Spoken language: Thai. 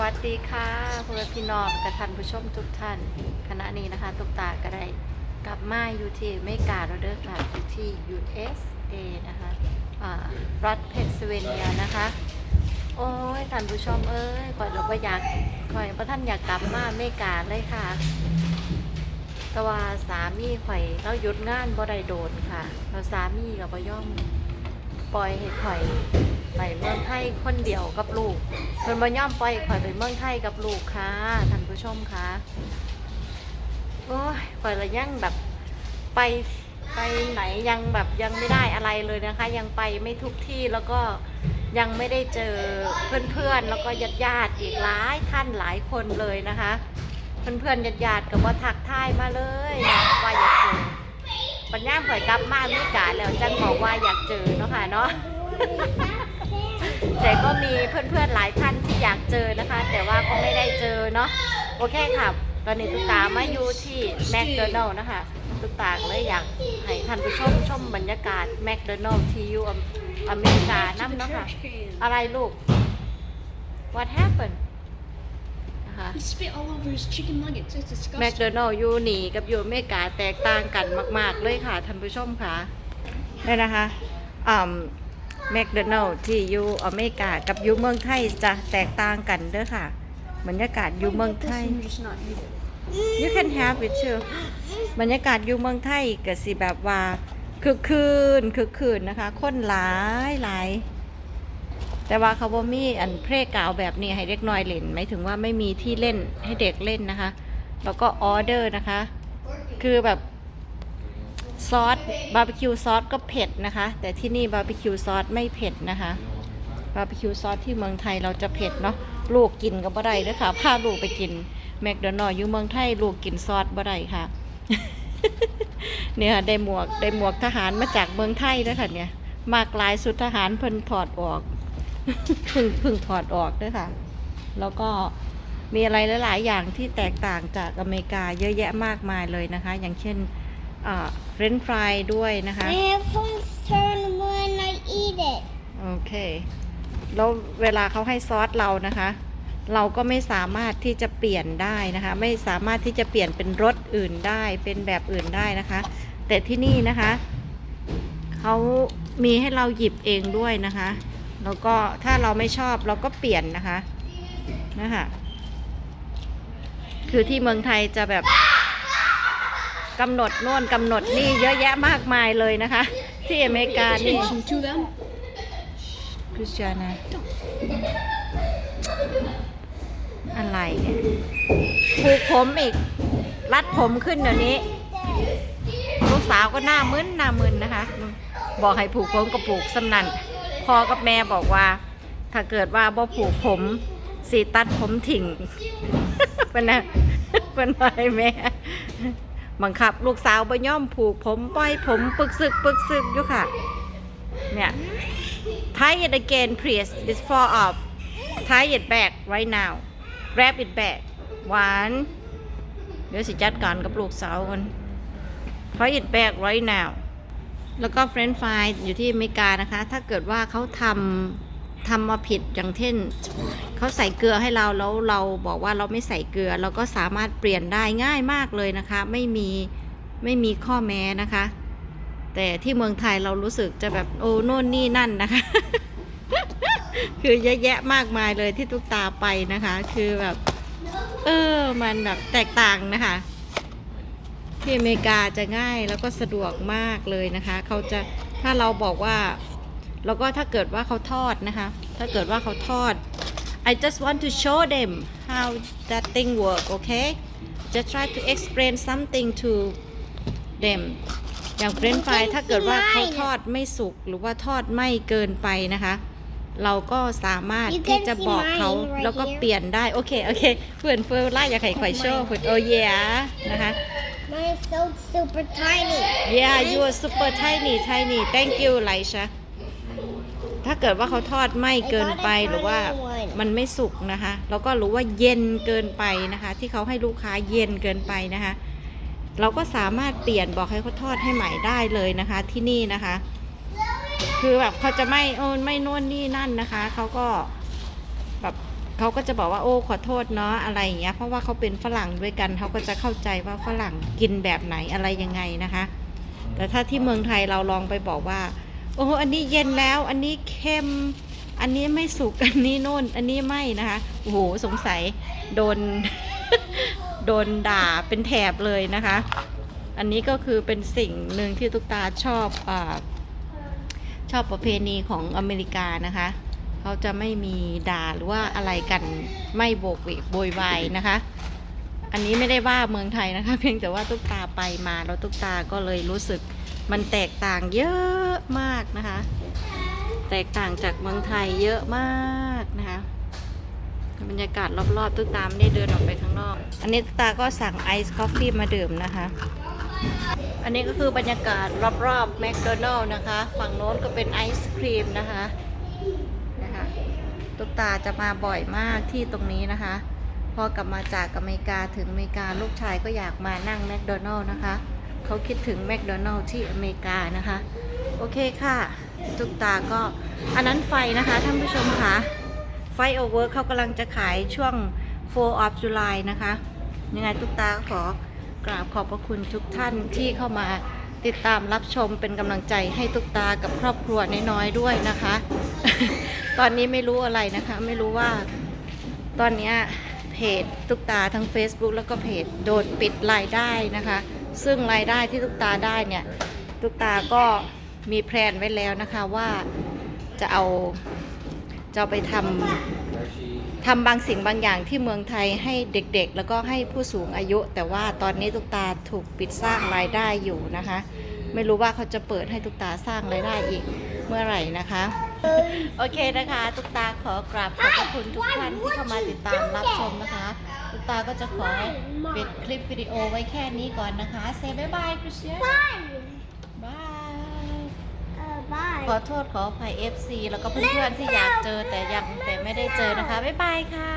วัสดีค่ะพ่อพี่น้องกับท่านผู้ชมทุกท่านขณะนี้นะคะตุกตาก็ได้กลับมาอยู่ที่เมกาเราเด้อค่ะอยู่ที่ USA นะคะรัฐเพนซิลเวเนียนะคะ โอ้ยท่านผู้ชมเอ้ยก่อนเราก็อยากก่อนพระท่านอยากกลับมาเมกาเลยค่ะแต่ว่าสามีข่อยเราหยุดงานบ่ได้โดนค่ะเราสามีกับบ่ย่อมปล่อยให้ข่อย ไปเมืองไทยคนเดียวกับลูกเพิ่นบ่ยอมปล่อยข่อยไปเมืองไทยกับลูกค่ะท่านผู้ชมค่ะโอ้ยข่อยละยังแบบไปไปไหนยังแบบยังไม่ได้อะไรเลยนะคะ ยังไปไม่ทุกที่แล้วก็ยังไม่ได้เจอเพื่อนๆแล้วก็ญาติๆอีกหลายท่านหลายคนเลยนะคะ เพื่อนๆญาติๆก็บ่ทักทายมาเลยว่าอยากเจอปัญญาข่อยกลับมาอเมริกาแล้วจังบอกว่าอยากเจอเนาะค่ะเนาะ แต่ก็มีเพื่อนๆหลายท่านที่อยากเจอนะคะ แต่ว่าก็ไม่ได้เจอเนาะโอเคค่ะตอนนี้ตุ๊กตามาอยู่ที่แมคโดนัลล์นะคะตุ๊กตาก็เลยอยากให้ท่านผู้ชมชมบรรยากาศแมคโดนัลล์ที่อยู่อเมริกานั่นเนาะค่ะอะไรลูก What happened นะคะ He spit all over his chicken nuggets. It's แมค disgusting. โดนัลล์ยูหนีกับยูอเมริกาแตกต่างกันมาก ๆ เลยค่ะท่านผู้ชมค่ะนี่นะคะอ่า แมคโดนัลล์ที่อยู่อเมริกากับอยู่เมืองไทยจะแตกต่างกันเด้อค่ะบรรยากาศอยู่เมืองไทย you can have it too บรรยากาศอยู่เมืองไทยก็สิแบบว่าคือคืนคือคืนนะคะ คนหลายหลายแต่ว่าเขาบ่มีอันเพลกาวแบบนี้ให้เด็กน้อยเล่นหมายถึงว่าไม่มีที่เล่นให้เด็กเล่นนะคะ แล้วก็ออเดอร์นะคะ คือแบบ ซอสบาร์บีคิวซอสก็เผ็ดนะคะ แต่ที่นี่บาร์บีคิวซอสไม่เผ็ดนะคะบาร์บีคิวซอสที่เมืองไทยเราจะเผ็ดเนาะลูกกินก็บ่ได้เด้อค่ะพาลูกไปกินแมคโดนัลล์อยู่เมืองไทยลูกกินซอสบ่ได้ค่ะ เนี่ยได้หมวกได้หมวกทหารมาจากเมืองไทยแล้วค่ะเนี่ยมากลายสุดทหารเพิ่นถอดออกเพิ่งเพิ่งถอดออกด้วยค่ะ แล้วก็มีอะไรหลาย ๆ อย่างที่แตกต่างจากอเมริกาเยอะแยะมากมายเลยนะคะ อย่างเช่น เฟรนฟรายด้วยนะคะ I have some turn when I eat it. โอเค แล้วเวลาเขาให้ซอสเรานะคะ เราก็ไม่สามารถที่จะเปลี่ยนได้นะคะ ไม่สามารถที่จะเปลี่ยนเป็นรสอื่นได้เป็นแบบอื่นได้นะคะ แต่ที่นี่นะคะเขามีให้เราหยิบเองด้วยนะคะ แล้วก็ถ้าเราไม่ชอบเราก็เปลี่ยนนะคะนะคะคือที่เมืองไทยจะแบบ กำหนดโน่นกำหนดนี่เยอะแยะมากมายเลยนะคะ ที่อเมริกานี่คริสเตียนะอะไรเนี่ยผูกผมอีก รัดผมขึ้นเดี๋ยวนี้ ลูกสาวก็หน้ามึนหน้ามึนนะคะ บอกให้ผูกผมก็ผูกสำนันพ่อกับแม่บอกว่า ถ้าเกิดว่าบ่ผูกผมสีตัดผมถิ่งเป็นนะเป็นไรแม่ บังคับลูกสาวบ่ย่อมผูกผมปล่อยผมปึกซึกปึกซึกอยู่ค่ะ เนี่ย tie it again please it's fall off tie it back right now grab it back one เดี๋ยวสิจัดการกับลูกสาวกัน tie it back right now แล้วก็เฟรนฟรายอยู่ที่อเมริกานะคะ ถ้าเกิดว่าเขาทำ ทำมาผิดอย่างเช่นเขาใส่เกลือให้เราแล้วเราบอกว่าเราไม่ใส่เกลือ เราก็สามารถเปลี่ยนได้ง่ายมากเลยนะคะ ไม่มีไม่มีข้อแม้นะคะ แต่ที่เมืองไทยเรารู้สึกจะแบบโอ้โน่นนี่นั่นนะคะ คือเยอะแยะมากมายเลยที่ทุกตาไปนะคะ คือแบบ เออมันแบบแตกต่างนะคะ ที่อเมริกาจะง่ายแล้วก็สะดวกมากเลยนะคะ เขาจะถ้าเราบอกว่า แล้วก็ถ้าเกิดว่าเขาทอดนะคะ ถ้าเกิดว่าเขาทอด I just want to show them how that thing work okay just try to explain something to them อย่างเฟรนฟรายถ้าเกิดว่าเขาทอดไม่สุกหรือว่าทอดไม่เกินไปนะคะ เราก็สามารถ You can ที่จะ see บอกเขา mine right แล้วก็ here เปลี่ยนได้โอเคโอเคเพื่อนเฟิร์นไล่อยากให้ข่อยโชว์เพื่อนโอ้ยนะคะ Mine is so super tiny. Yeah you are super tiny tiny thank you ไลชะ ถ้าเกิดว่าเขาทอดไหม้เกินไปหรือว่ามันไม่สุกนะคะ แล้วก็รู้ว่าเย็นเกินไปนะคะ ที่เขาให้ลูกค้าเย็นเกินไปนะคะ เราก็สามารถเปลี่ยนบอกให้เขาทอดให้ใหม่ได้เลยนะคะ ที่นี่นะคะ คือแบบเขาจะไม่โอนไม่โน่นนี่นั่นนะคะเขาก็แบบเขาก็จะบอกว่าโอ้ขอโทษเนาะอะไรอย่างเงี้ยเพราะว่าเขาเป็นฝรั่งด้วยกันเขาก็จะเข้าใจว่าฝรั่งกินแบบไหนอะไรยังไงนะคะ แต่ถ้าที่เมืองไทยเราลองไปบอกว่า โอ้อันนี้เย็นแล้ว อันนี้เค็ม อันนี้ไม่สุก อันนี้โน่น อันนี้ไม่นะคะ โอ้โห สงสัยโดน โดนด่าเป็นแถบเลยนะคะ อันนี้ก็คือเป็นสิ่งหนึ่งที่ตุ๊กตาชอบอชอบประเพณีของอเมริกานะคะ เขาจะไม่มีด่าหรือว่าอะไรกัน ไม่โบกเวกโวยวายนะคะ อันนี้ไม่ได้ว่าเมืองไทยนะคะ เพียงแต่ว่าตุ๊กตาไปมาแล้วตุ๊กตาก็เลยรู้สึก มันแตกต่างเยอะมากนะคะ แตกต่างจากเมืองไทยเยอะมากนะคะบรรยากาศรอบๆตุ๊กตาไม่ได้เดินออกไปข้างนอก อันนี้ตุ๊กตาก็สั่งไอซ์คอฟฟี่มาดื่มนะคะ อันนี้ก็คือบรรยากาศรอบๆแมคโดนัลล์นะคะ ฝั่งโน้นก็เป็นไอศครีมนะคะนะคะตุ๊กตาจะมาบ่อยมากที่ตรงนี้นะคะ พอกลับมาจากอเมริกาถึงอเมริกาลูกชายก็อยากมานั่งแมคโดนัลล์นะคะ เขาคิดถึงแมคโดนัลล์ที่อเมริกานะคะ โอเคค่ะตุ๊กตาก็อันนั้นไฟนะคะท่านผู้ชมคะไฟโอเวอร์เขากำลังจะขายช่วง 4 of July นะคะ ยังไงตุ๊กตาก็ขอกราบขอบพระคุณทุกท่านที่เข้ามาติดตามรับชมเป็นกำลังใจให้ตุ๊กตากับครอบครัวน้อยๆด้วยนะคะ ตอนนี้ไม่รู้อะไรนะคะ ไม่รู้ว่า ตอนนี้เพจตุ๊กตาทั้ง Facebook แล้วก็เพจโดนปิดรายได้นะคะ ซึ่งรายได้ที่ตุ๊กตาได้เนี่ยตุ๊กตาก็มีแพลนไว้แล้วนะคะว่าจะเอาจะไปทำทำบางสิ่งบางอย่างที่เมืองไทยให้เด็กๆ แล้วก็ให้ผู้สูงอายุ แต่ว่าตอนนี้ตุ๊กตาถูกปิดสร้างรายได้อยู่นะคะ ไม่รู้ว่าเขาจะเปิดให้ตุ๊กตาสร้างรายได้อีกเมื่อไหร่นะคะ โอเคนะคะตุ๊กตาขอกราบขอบพระคุณทุกท่านที่เข้ามาติดตามรับชมนะคะ ตุ๊กตาก็จะขอปิดคลิปวิดีโอไว้แค่นี้ก่อนนะคะ เซบายบายคริสเตียน Bye. บาย Uh, bye. ขอโทษขออภัย FC แล้วก็เพื่อนๆที่อยากเจอแต่ยังแต่ไม่ได้เจอนะคะ บ๊ายบายค่ะ